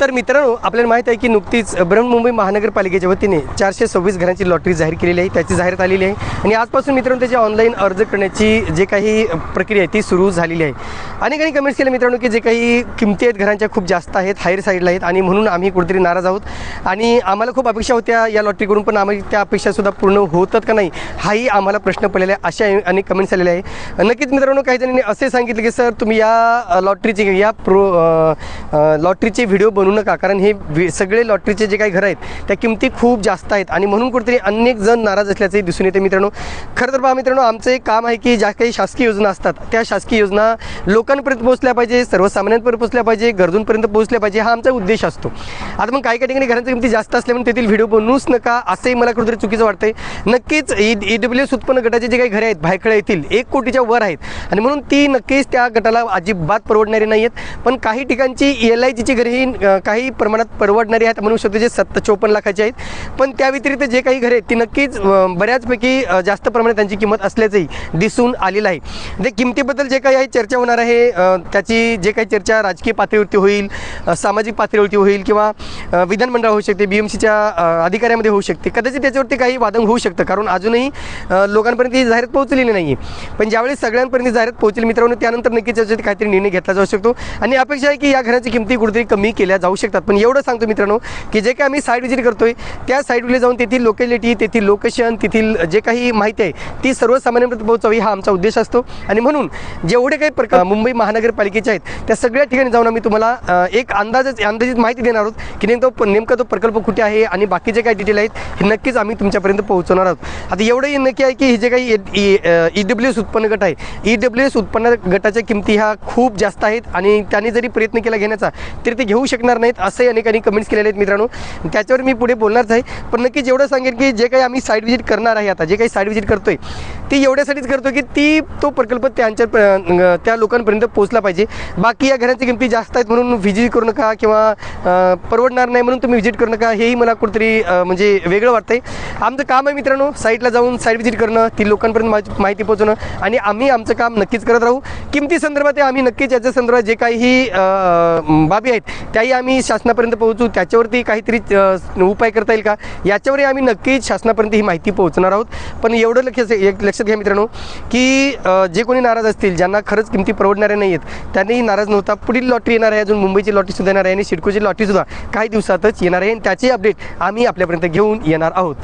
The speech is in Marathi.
तर मित्रांनो आपल्याला माहीत आहे की नुकतीच बृहन्मुंबई महानगरपालिकेच्या वतीने चारशे सव्वीस घरांची लॉटरी जाहीर केलेली आहे त्याची जाहिरात आलेली आहे. आणि आजपासून मित्रांनो त्याची ऑनलाईन अर्ज करण्याची जे काही प्रक्रिया आहे ती सुरू झालेली आहे. अनेकांनी कमेंट्स केले मित्रांनो की जे काही किमती आहेत घरांच्या खूप जास्त आहेत हायर साईडला आहेत आणि म्हणून आम्ही कुठेतरी नाराज आहोत. आणि आम्हाला खूप अपेक्षा होत्या या लॉटरीकडून पण आम्ही त्या अपेक्षासुद्धा पूर्ण होतात का नाही हाही आम्हाला प्रश्न पडलेला आहे अशा अनेक कमेंट्स आलेले आहे. नक्कीच मित्रांनो काही जणांनी असे सांगितले की सर तुम्ही या लॉटरीची लॉटरीचे या प्रो लॉटरीचे व्हिडिओ करू नका कारण हे सगळे लॉटरीचे जे काही घरं आहेत त्या किमती खूप जास्त आहेत. आणि म्हणून कुठेतरी अनेक जण नाराज असल्याचंही दिसून येते मित्रांनो. खरं तर पहा मित्रांनो आमचं एक काम आहे की ज्या काही शासकीय योजना असतात त्या शासकीय योजना लोकांपर्यंत पोहोचल्या पाहिजे सर्वसामान्यांपर्यंत पोहोचल्या पाहिजे गरजूंपर्यंत पोहोचल्या पाहिजे हा आमचा उद्देश असतो. आता मग काही काही ठिकाणी घरांच्या किमती जास्त असल्यामुळे तेथील व्हिडिओ बनवूच नका असंही मला कुठेतरी चुकीचं वाटतंय. नक्कीच ई डब्ल्यू एस उत्पन्न गटाचे जे काही घरे आहेत भायखळा येथील एक कोटीच्या वर आहेत. आणि म्हणून ती नक्कीच त्या गटाला अजिबात परवडणारी नाही आहेत पण काही ठिकाणची एल आय जीची घरे ही काही प्रमाणात परवडणारी आहेत म्हणू शकतो जे सत्त चोपन्न लाखाची आहेत. पण त्या व्यतिरिक्त जे काही घरे आहेत ती नक्कीच बऱ्याचपैकी जास्त प्रमाणात त्यांची किंमत असल्याचंही दिसून आलेलं आहे. ते किमतीबद्दल जे काही आहे चर्चा होणार आहे. त्याची जे काही चर्चा राजकीय पातळीवरती होईल सामाजिक पातळीवरती होईल किंवा विधानमंडळ होऊ शकते बी एम सीच्या अधिकाऱ्यामध्ये होऊ शकते. कदाचित त्याच्यावरती काही वादंग होऊ शकतं. कारण अजूनही लोकांपर्यंत ही जाहिरात पोहोचलेली नाही आहे पण ज्यावेळी सगळ्यांपर्यंत जाहिरात पोहोचेल मित्रांनो त्यानंतर नक्कीच त्याच्यावरती काहीतरी निर्णय घेतला जाऊ शकतो. आणि अपेक्षा आहे की या घराची किमती कुठेतरी कमी केल्या जाऊ शकतात. पण एवढं सांगतो मित्रांनो की जे काही आम्ही साईट व्हिजिट करतोय त्या साईटवर जाऊन तेथील लोकॅलिटी तेथील लोकेशन तेथील जे काही माहिती आहे ती सर्वसामान्यांपर्यंत पोहोचावी हा आमचा उद्देश असतो. आणि म्हणून जेवढे काही प्रकार मुंबई महानगरपालिकेचे आहेत त्या सगळ्या ठिकाणी जाऊन आम्ही तुम्हाला एक अंदाजच अंदाजित माहिती देणार आहोत की नेमका तो नेमका तो प्रकल्प कुठे आहे आणि बाकीचे काय डिटेल आहेत हे नक्कीच आम्ही तुमच्यापर्यंत पोहोचवणार आहोत. आता एवढंही नक्की आहे की हे जे काही ई डब्ल्यू एस उत्पन्न गट आहे ई डब्ल्यू एस उत्पन्न गटाच्या किमती ह्या खूप जास्त आहेत आणि त्यांनी जरी प्रयत्न केला घेण्याचा तरी ते घेऊ शकणार नाहीत असंही अनेकांनी कमेंट्स केलेले आहेत मित्रांनो. त्याच्यावर मी पुढे बोलणारच आहे. पण नक्की जेवढं सांगेन की जे काही आम्ही साईड व्हिजिट करणार आहे आता जे काही साईड व्हिजिट करतोय ती एवढ्यासाठीच करतो की ती तो प्रकल्प त्यांच्या त्या लोकांपर्यंत पोहोचला पाहिजे. बाकी या घरांची किमती जास्त आहेत म्हणून व्हिजिट करू नका किंवा परवडणार नाही म्हणून तुम्ही व्हिजिट करू नका. हेही मला कुठेतरी म्हणजे वेगळं वाटतंय. आमचं काम आहे मित्रांनो साईटला जाऊन साईट व्हिजिट करणं ती लोकांपर्यंत माहिती माहिती पोहोचवणं आणि आम्ही आमचं काम नक्कीच करत राहू. किमती संदर्भात आम्ही नक्कीच याच्या संदर्भात जे काही बाबी आहेत त्याही आम्ही शासनापर्यंत पोहोचू. त्याच्यावरती काहीतरी उपाय करता येईल का? याच्यावरही आम्ही नक्कीच शासनापर्यंत ही माहिती पोहोचणार आहोत. पण एवढं लक्ष एक लक्षात घ्या मित्रांनो की जे कोणी नाराज असतील ज्यांना खरंच किमती परवडणाऱ्या नाही आहेत त्यांनीही नाराज नव्हता. पुढील लॉटरी येणार आहे अजून मुंबईची लॉटरीसुद्धा येणार आहे आणि सिडकोची लॉटरीसुद्धा काही दिवसातच येणार आहे. आणि त्याचे अपडेट आम्ही आपल्यापर्यंत घेऊन येणार आहोत.